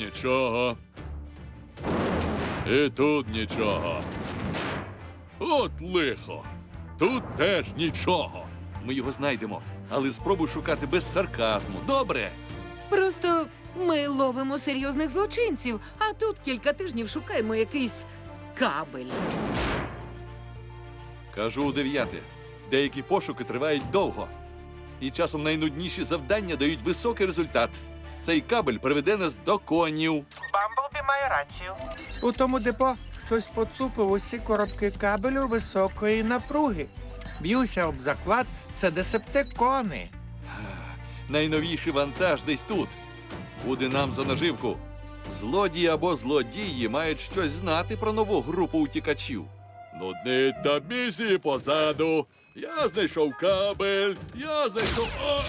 нічого. І тут нічого. От лихо. Тут теж нічого. Ми його знайдемо, але спробуй шукати без сарказму. Добре. Просто ми ловимо серйозних злочинців, а тут кілька тижнів шукаємо якийсь кабель. Кажу у дев'яте. Деякі пошуки тривають довго. І часом найнудніші завдання дають високий результат. Цей кабель приведе нас до конів. Бамблбі має рацію. У тому депо хтось поцупив усі коробки кабелю високої напруги. Б'юся об заклад, це десептикони. Найновіший вантаж десь тут. Буде нам за наживку. Злодії або злодії мають щось знати про нову групу утікачів. Нудний та місії позаду. Я знайшов кабель. Я знайшов. О!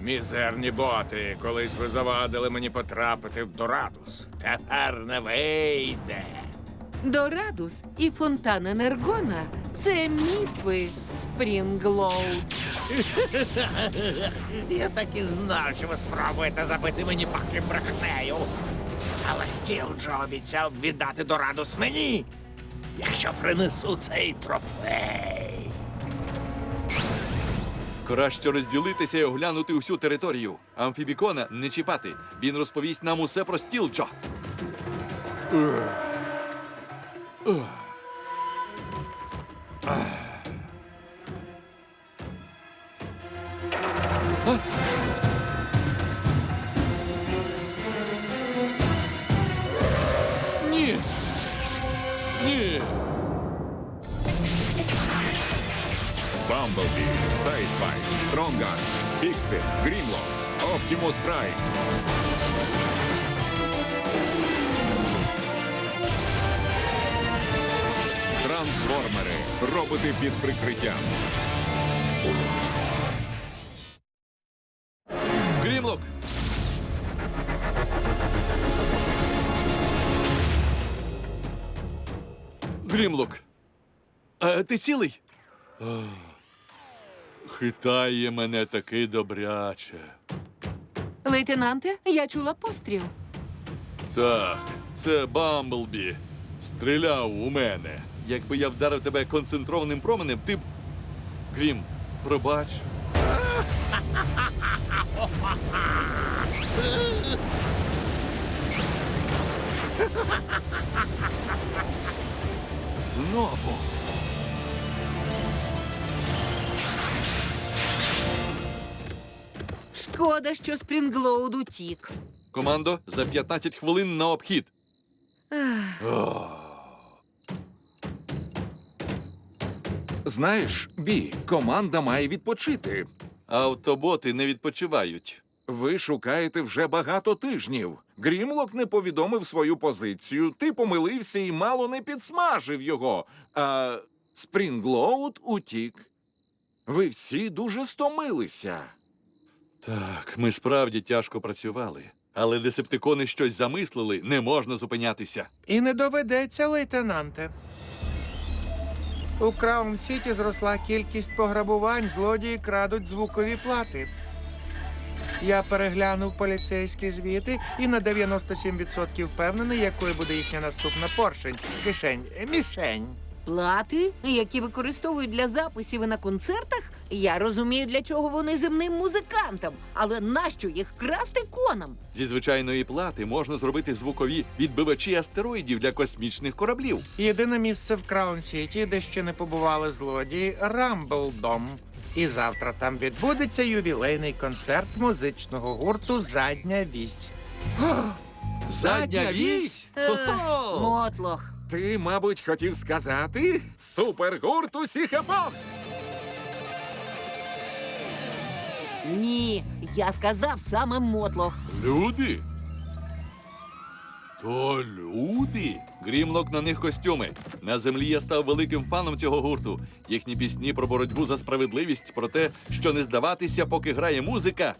Мізерні боти, колись ви завадили мені потрапити в Дорадус. Тепер не вийде. Дорадус і фонтан Енергона це міфи Спрінглоуд. Я так і знав, що ви спробуєте забити мені паки брехнею. Але Стілджо обіцяв віддати Дорадус мені, якщо принесу цей трофей. Краще розділитися і оглянути усю територію. Амфібікона не чіпати. Він розповість нам усе про стілчо. Ні. Бамблбі, Сайдсвайп, Стронгар, Фіксит, Грімло, Оптімус Прайм. Трансформери. Роботи під прикриттям. Грімлок! Грімлок! А, ти цілий? Хитає мене таки добряче. Лейтенанте, я чула постріл. Так, це Бамблбі. Стріляв у мене. Якби я вдарив тебе концентрованим променем, ти б. Грім, пробач. Знову. Шкода, що Спрінглоуд утік. Командо, за 15 хвилин на обхід. Знаєш, Бі, команда має відпочити. Автоботи не відпочивають. Ви шукаєте вже багато тижнів. Грімлок не повідомив свою позицію, ти помилився і мало не підсмажив його. А Спрінглоуд утік. Ви всі дуже стомилися. Так, ми справді тяжко працювали. Але десептикони щось замислили, не можна зупинятися. І не доведеться, лейтенанте. У Краун Сіті зросла кількість пограбувань, злодії крадуть звукові плати. Я переглянув поліцейські звіти і на 97% впевнений, якою буде їхня наступна поршень, кишень, мішень. Плати, які використовують для записів і на концертах, я розумію, для чого вони земним музикантам, але нащо їх красти конам? Зі звичайної плати можна зробити звукові відбивачі астероїдів для космічних кораблів. Єдине місце в Краун Сіті, де ще не побували злодії Рамблдом. І завтра там відбудеться ювілейний концерт музичного гурту Задня вісь. Задня вісь? Хо-хо! Мотлох. Ти, мабуть, хотів сказати супергурт усіх епох. Ні, я сказав саме мотлох. Люди? То люди? Грімлок на них костюми. На землі я став великим фаном цього гурту. Їхні пісні про боротьбу за справедливість, про те, що не здаватися, поки грає музика.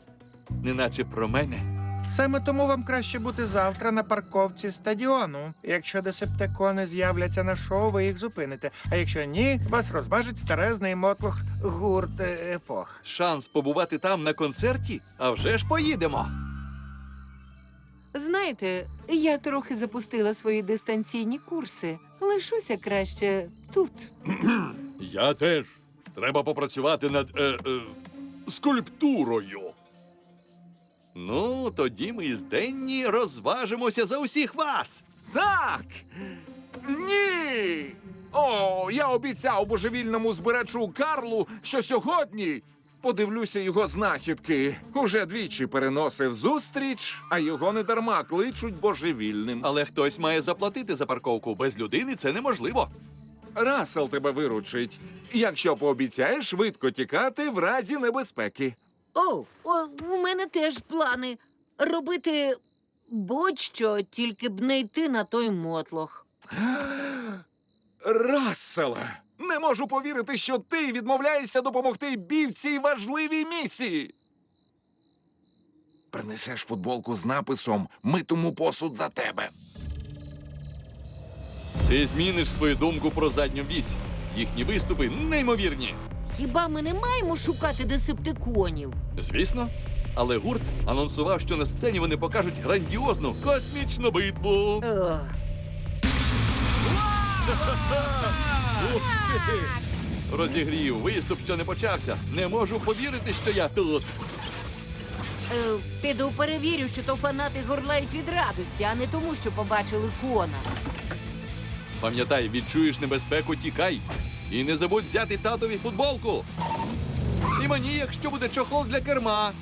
Неначе про мене. Саме тому вам краще бути завтра на парковці стадіону. Якщо десептикони з'являться на шоу, ви їх зупините. А якщо ні, вас розмажить старезний мотлох гурт епох. Шанс побувати там на концерті? А вже ж поїдемо. Знаєте, я трохи запустила свої дистанційні курси. Лишуся краще тут. Я теж. Треба попрацювати над е, е, скульптурою. Ну, тоді ми з Денні розважимося за усіх вас. Так! Ні! О, я обіцяв божевільному збирачу Карлу, що сьогодні подивлюся його знахідки. Уже двічі переносив зустріч, а його не дарма кличуть божевільним. Але хтось має заплатити за парковку. Без людини це неможливо. Расел тебе виручить, якщо пообіцяєш швидко тікати в разі небезпеки. О, о, у мене теж плани робити будь-що, тільки б не йти на той мотлох. Расселе! Не можу повірити, що ти відмовляєшся допомогти бі в цій важливій місії. Принесеш футболку з написом Митому посуд за тебе. Ти зміниш свою думку про задню вісь. Їхні виступи неймовірні. Хіба ми не маємо шукати десептиконів? Звісно. Але гурт анонсував, що на сцені вони покажуть грандіозну космічну битву. Ох. Розігрів, виступ ще не почався. Не можу повірити, що я тут. Е, піду перевірю, що то фанати горлають від радості, а не тому, що побачили кона. Пам'ятай, відчуєш небезпеку, тікай. І не забудь взяти татові футболку. І мені, якщо буде чохол для керма.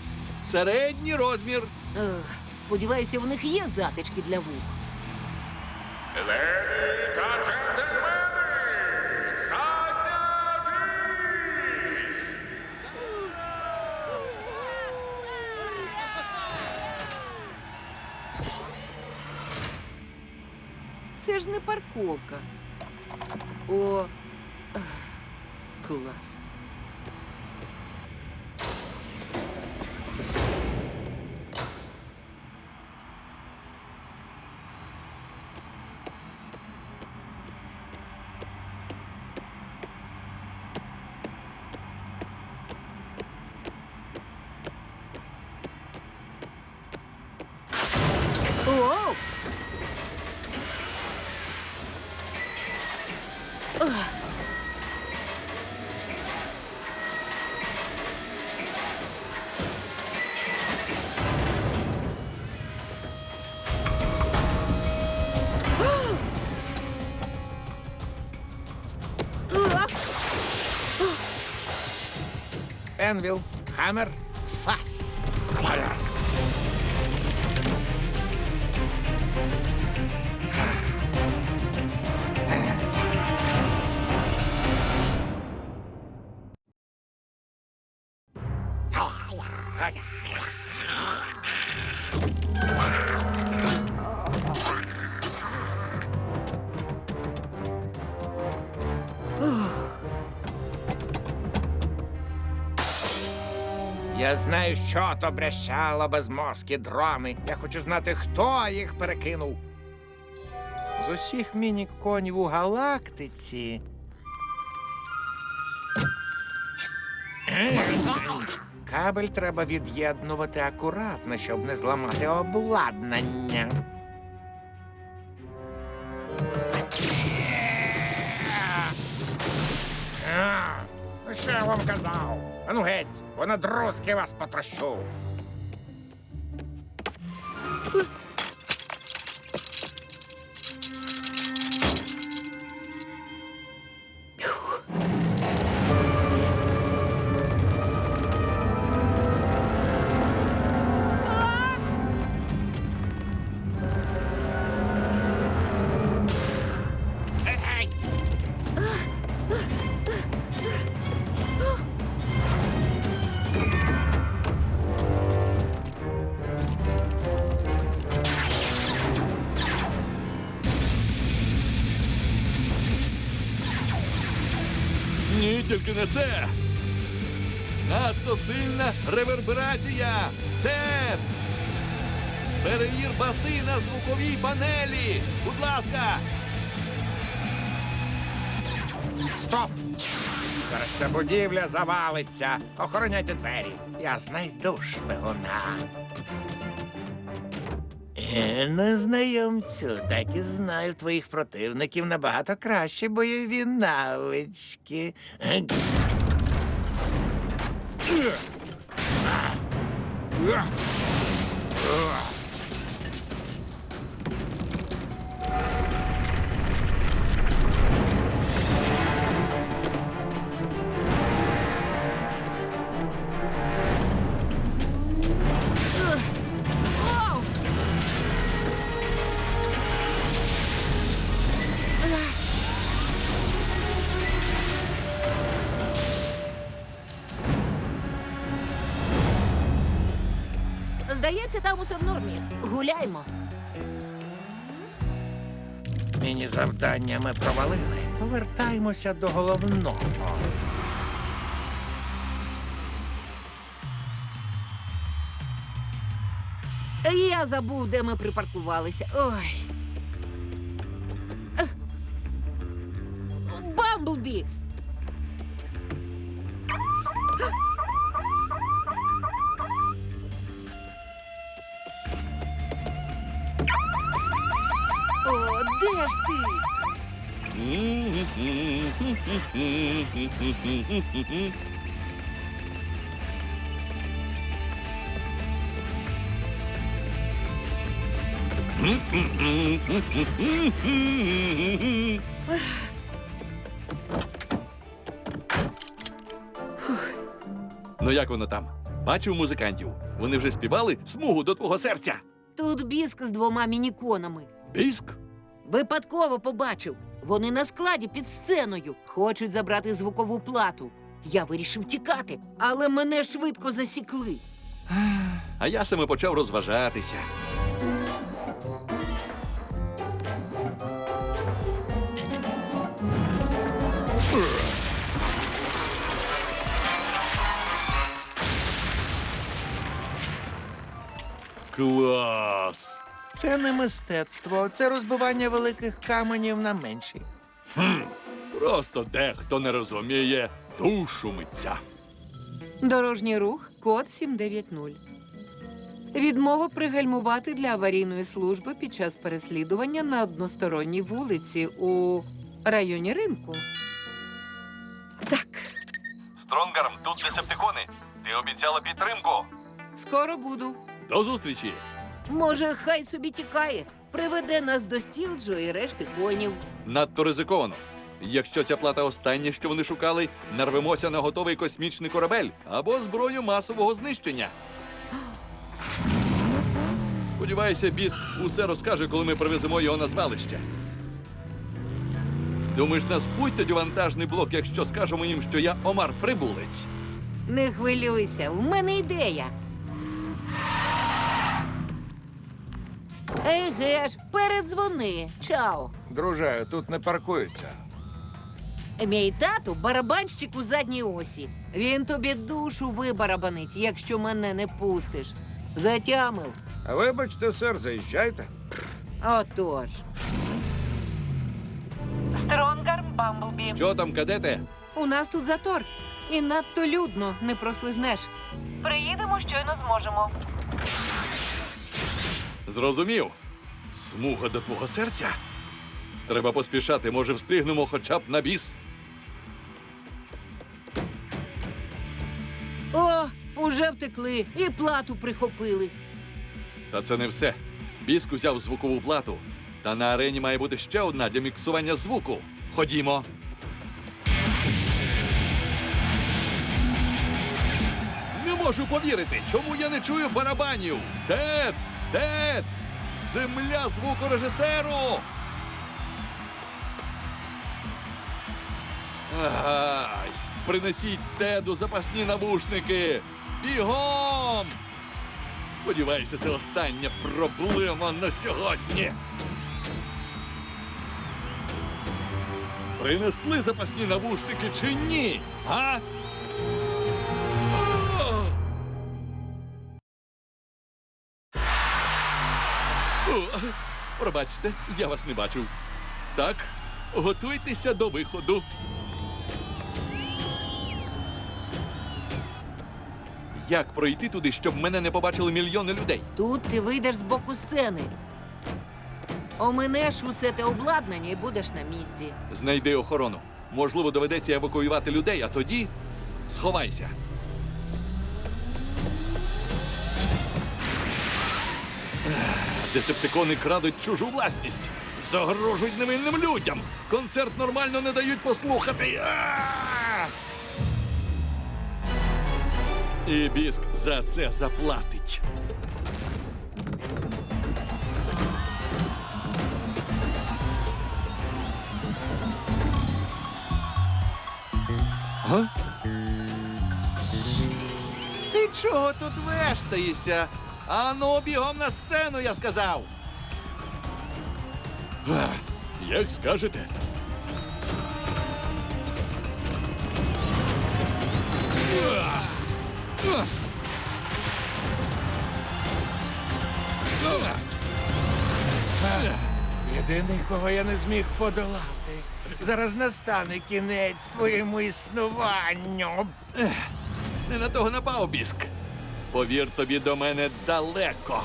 Середній розмір. Ех, сподіваюся, в них є затички для вух. Леді Це ж не парковка. О, ех, клас. Енвіл, Хаммер, знаю, що то брещало безмозкі дроми. Я хочу знати, хто їх перекинув. З усіх міні-конів у галактиці. Кабель треба від'єднувати акуратно, щоб не зламати обладнання. Що я вам казав? Ану геть, бо руски вас потрощу. Тільки не це. Надто сильна реверберація. Тед! Перевір баси на звуковій панелі. Будь ласка. Стоп! Зараз ця будівля завалиться. Охороняйте двері. Я знайду шпигуна. Е, Незнайомцю, так і знаю твоїх противників набагато краще бойові навички. Е, Здається, там усе в нормі. Гуляймо. Міні-завдання ми провалили. Повертаємося до головного. Я забув, де ми припаркувалися. Ой. Бамблбі! Де ж ти? Ну як воно там? Бачив музикантів. Вони вже співали смугу до твого серця. Тут біск з двома мініконами. Біск? Випадково побачив. Вони на складі під сценою хочуть забрати звукову плату. Я вирішив тікати, але мене швидко засікли. А я саме почав розважатися. Клас! Це не мистецтво, це розбивання великих каменів на менші. Просто дехто не розуміє душу митця. Дорожній рух код 790. Відмова пригальмувати для аварійної служби під час переслідування на односторонній вулиці у районі ринку. Так, Стронгарм, тут десептикони. Ти обіцяла підтримку. Скоро буду. До зустрічі! Може, хай собі тікає, приведе нас до Стілджо і решти конів. Надто ризиковано. Якщо ця плата останнє, що вони шукали, нарвемося на готовий космічний корабель або зброю масового знищення. Сподіваюся, Біск усе розкаже, коли ми привеземо його на звалище. Думаєш, нас пустять у вантажний блок, якщо скажемо їм, що я Омар Прибулець? Не хвилюйся, в мене ідея. Еге ж, передзвони. Чао. Друже, тут не паркуються. Мій тато барабанщик у задній осі. Він тобі душу вибарабанить, якщо мене не пустиш. Затямив. А вибачте, сер, заїжджайте. Отож. Стронгарм Бамблбі. Що там, кадете? У нас тут затор. І надто людно не прослизнеш. Приїдемо, щойно зможемо. Зрозумів. Смуга до твого серця. Треба поспішати, може, встигнемо хоча б на біс. О, уже втекли і плату прихопили. Та це не все. Біск узяв звукову плату. Та на арені має бути ще одна для міксування звуку. Ходімо. Не можу повірити, чому я не чую барабанів. Тед! Тед! Земля звукорежисеру! Ай! Принесіть Теду запасні навушники! Бігом! Сподіваюся, це остання проблема на сьогодні. Принесли запасні навушники чи ні? А? Пробачте, я вас не бачив. Так, готуйтеся до виходу. Як пройти туди, щоб мене не побачили мільйони людей? Тут ти вийдеш з боку сцени. Оминеш усе те обладнання і будеш на місці. Знайди охорону. Можливо, доведеться евакуювати людей, а тоді сховайся. Десептикони крадуть чужу власність, загрожують невинним людям. Концерт нормально не дають послухати. І біск за це заплатить. Ти чого тут вештаєшся? Ану, бігом на сцену, я сказав. Як скажете. Єдиний, кого я не зміг подолати. Зараз настане кінець твоєму існуванню. Не на того напав біск. Повір тобі до мене далеко.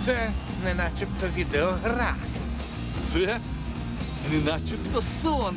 Це не начебто відеогра. Це не начебто сон.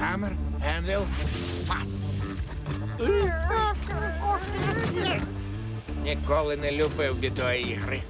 Хаммер, Енвіл, фас. Ніколи не любив відеоігри.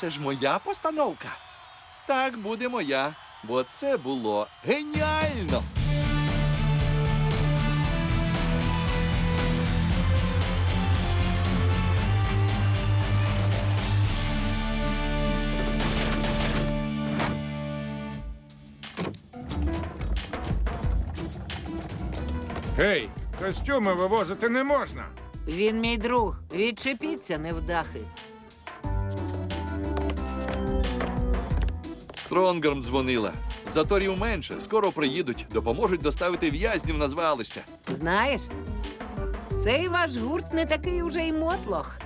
Це ж моя постановка. Так буде моя. Бо це було геніально. Гей, костюми вивозити не можна. Він мій друг. Відчепіться, невдахи. Стронгарм дзвонила. Заторів менше, скоро приїдуть, допоможуть доставити в'язнів на звалище. Знаєш, цей ваш гурт не такий уже й мотлох.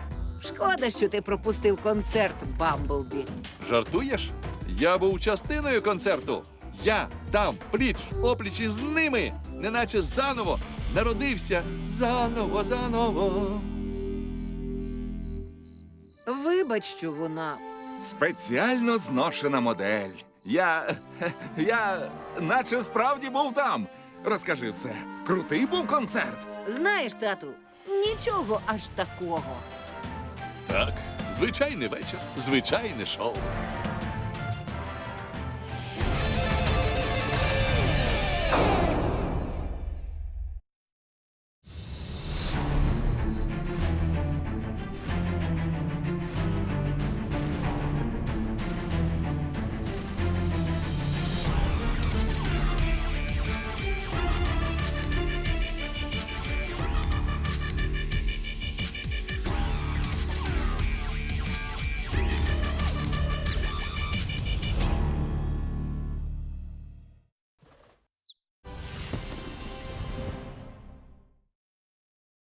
Шкода, що ти пропустив концерт Бамблбі. Жартуєш? Я був частиною концерту. Я там, пліч, опліч із ними, неначе заново народився заново, заново. Вибач, що вона. Спеціально зношена модель. Я. я наче справді був там. Розкажи все. Крутий був концерт. Знаєш, тату, нічого аж такого. Так, звичайний вечір, звичайне шоу.